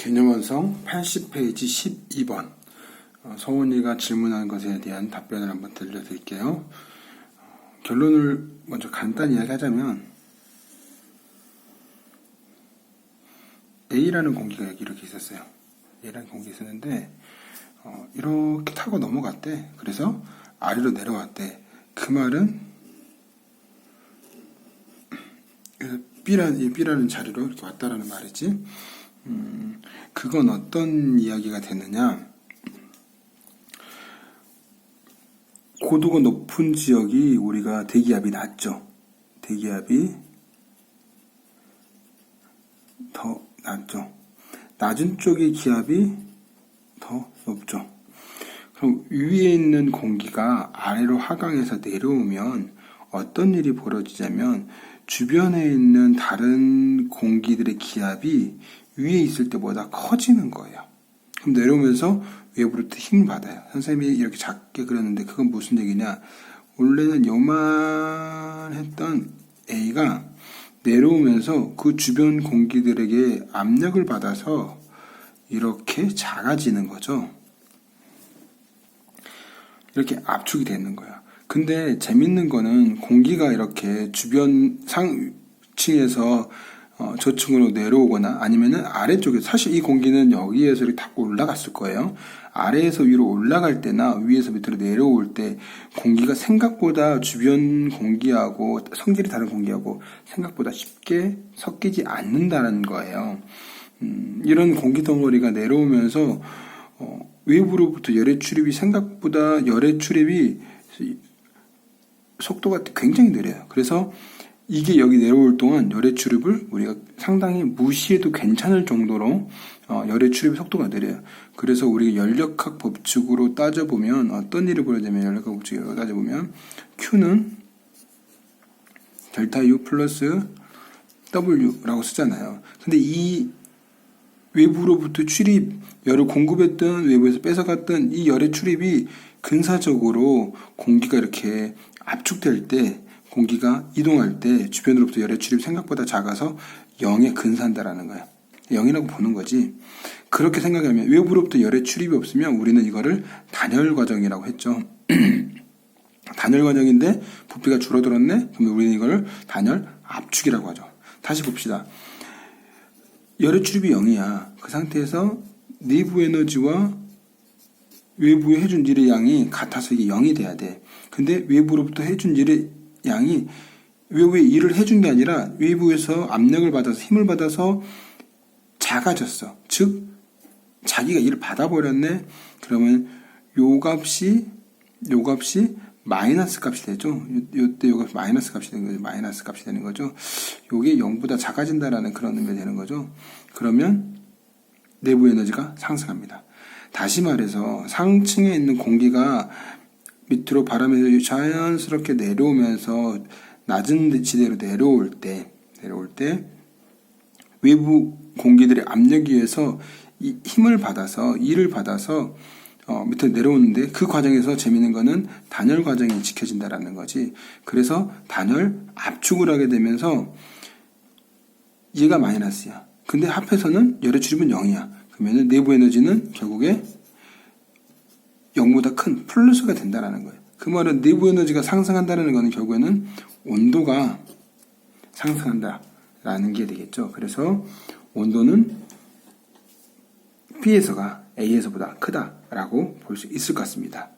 개념원성 80페이지 12번 어, 성훈이가 질문한 것에 대한 답변을 한번 들려드릴게요. 어, 결론을 먼저 간단히 이야기하자면 A라는 공기가 여기 이렇게 있었어요. A라는 공기가 있었는데 어, 이렇게 타고 넘어갔대. 그래서 아래로 내려왔대. 그 말은 B라는, 이 B라는 자리로 이렇게 왔다라는 말이지. 음, 그건 어떤 이야기가 되느냐? 고도가 높은 지역이 우리가 대기압이 낮죠. 대기압이 더 낮죠. 낮은 쪽의 기압이 더 높죠. 그럼 위에 있는 공기가 아래로 하강해서 내려오면 어떤 일이 벌어지냐면 주변에 있는 다른 공기들의 기압이 위에 있을 때보다 커지는 거예요. 그럼 내려오면서 외부로부터 힘을 받아요. 선생님이 이렇게 작게 그렸는데 그건 무슨 얘기냐? 원래는 요만했던 A가 내려오면서 그 주변 공기들에게 압력을 받아서 이렇게 작아지는 거죠. 이렇게 압축이 되는 거야. 근데 재밌는 거는 공기가 이렇게 주변 상층에서 어, 저층으로 내려오거나 아니면은 아래쪽에 사실 이 공기는 여기에서 이렇게 탁 올라갔을 거예요. 아래에서 위로 올라갈 때나 위에서 밑으로 내려올 때 공기가 생각보다 주변 공기하고 성질이 다른 공기하고 생각보다 쉽게 섞이지 않는다는 거예요. 음, 이런 공기 덩어리가 내려오면서 어, 외부로부터 열의 출입이 생각보다 열의 출입이 속도가 굉장히 느려요. 그래서 이게 여기 내려올 동안 열의 출입을 우리가 상당히 무시해도 괜찮을 정도로 어, 열의 출입 속도가 느려요. 그래서 우리가 연력학 법칙으로 따져보면 어떤 일이 벌어지면 연력학 법칙으로 따져보면 Q는 델타 U 플러스 W라고 쓰잖아요. 근데 이 외부로부터 출입, 열을 공급했던 외부에서 뺏어갔던 이 열의 출입이 근사적으로 공기가 이렇게 압축될 때 공기가 이동할 때 주변으로부터 열의 출입이 생각보다 작아서 0에 근사한다라는 거예요. 0이라고 보는 거지. 그렇게 생각하면 외부로부터 열의 출입이 없으면 우리는 이거를 단열 과정이라고 했죠. 단열 과정인데 부피가 줄어들었네? 그러면 우리는 이걸 단열 압축이라고 하죠. 다시 봅시다. 열의 출입이 0이야. 그 상태에서 내부 에너지와 외부에 해준 일의 양이 같아서 이게 0이 돼야 돼. 근데 외부로부터 해준 일의 양이 외부에 일을 해준 게 아니라 외부에서 압력을 받아서 힘을 받아서 작아졌어. 즉 자기가 일을 받아버렸네. 그러면 요 값이 요 값이 마이너스 값이 되죠. 요때 요 값이 마이너스 값이 되는 거죠. 마이너스 값이 되는 거죠. 요게 0보다 작아진다라는 그런 의미가 되는 거죠. 그러면 내부 에너지가 상승합니다. 다시 말해서 상층에 있는 공기가 밑으로 바람이 자연스럽게 내려오면서 낮은 지대로 내려올 때, 내려올 때 외부 공기들의 압력에 의해서 이 힘을 받아서 일을 받아서 어, 밑에 내려오는데 그 과정에서 재밌는 거는 단열 과정이 지켜진다라는 거지. 그래서 단열 압축을 하게 되면서 얘가 마이너스야. 근데 합해서는 열의 출입은 0이야. 그러면 내부 에너지는 결국에 0보다 큰 플러스가 된다라는 거예요. 그 말은 내부 에너지가 상승한다는 것은 결국에는 온도가 상승한다라는 게 되겠죠. 그래서 온도는 B에서가 A에서보다 크다라고 볼 수 있을 것 같습니다.